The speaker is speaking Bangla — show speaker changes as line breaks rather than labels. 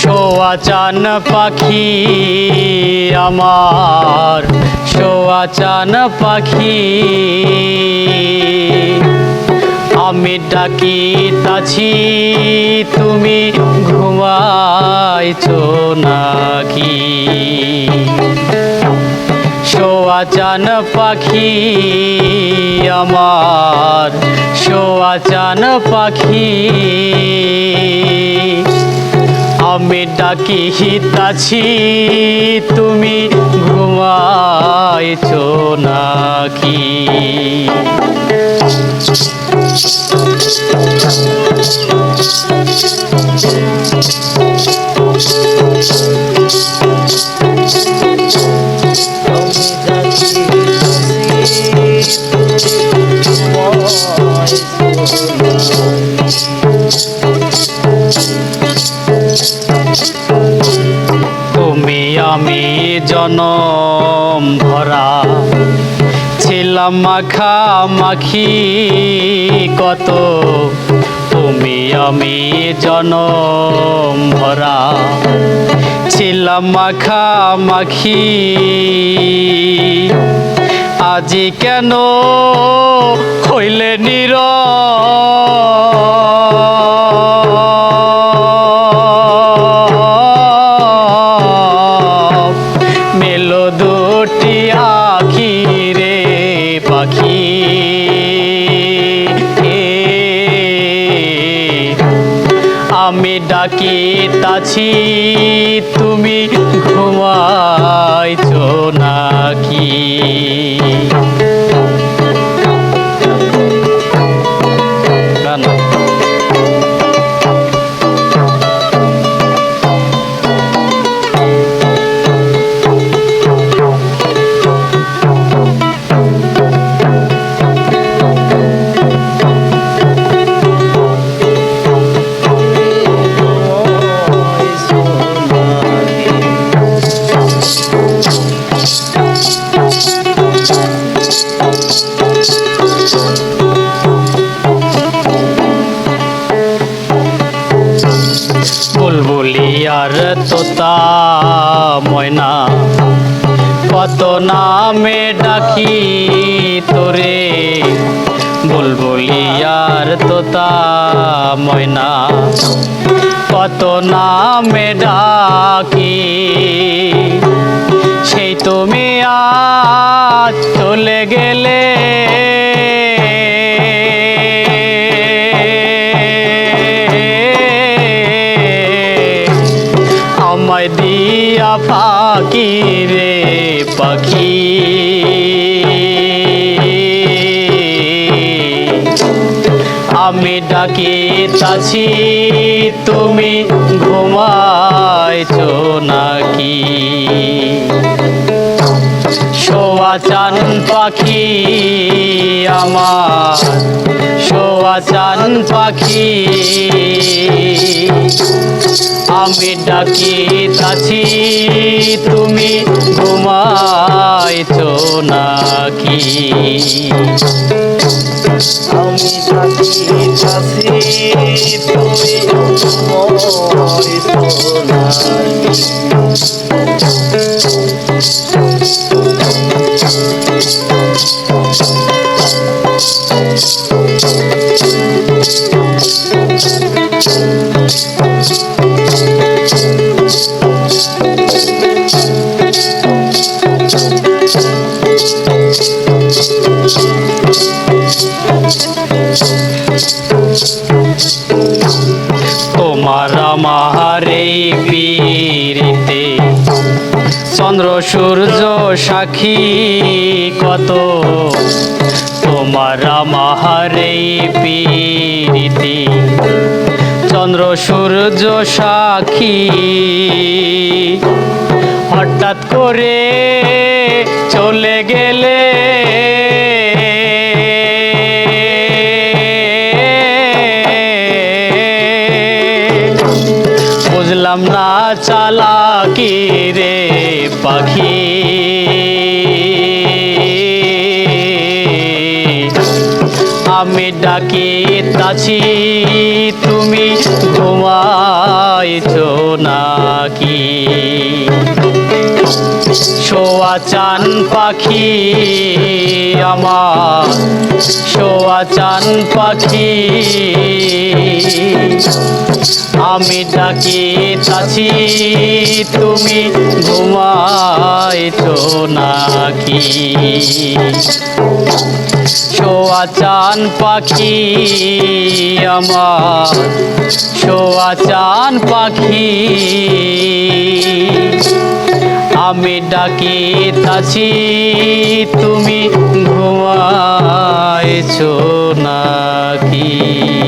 সোয়াচান পাখি আমার। সোয়াচান পাখি। আমি ডাকি তাছি তুমি ঘুমাইছো নাকি? সোয়াচান পাখি আমার। সোয়াচান পাখি। আমি ডাকি হিতাছি তুমি ঘুমাইছো নাকি? তুমি আমি জনম ভরা। ছিলাম মাখা মাখি কত। তুমি আমি জনম ভরা। ছিলাম মাখা মাখি। আজি কেন হইলে নির তাছি তুমি ঘুমাইছো নাকি? বুলবুলি আর তোতা ময়না, কত নামে ডাকি তোরে। বুলবুলি আর তোতা ময়না, কত নামে ডাকি। সেই তুমি আজ চলে গেলে দিয়া ফাঁকি রে পাখি। আমি ডাকি তাছি তুমি ঘুমাইছো নাকি? সোয়াচান পাখি আমার সোয়াচান পাখি আমি ডাকি তাছি তুমি ঘুমাইছো নাকি
আমি কাছে তুমি ঘুমাইছো নাকি?
চন্দ্র, সূর্য, সাক্ষী কত? তোমার আমার এই পীড়িতে চন্দ্র, সূর্য, সাক্ষী হঠাৎ করে চলে গেলে বুঝলাম না চালাকি রে পাখি। আমি ডাকি তাছি তুমি ঘুমাইছো নাকি? শোয়া চান পাখি আমার শোয়া চান পাখি। আমি ডাকি তাছি তুমি ঘুমাইছো নাকি? শোয়া চান পাখি আমার, শোয়া চান পাখি। আমি ডাকি তাছি তুমি ঘুমাইছো নাকি?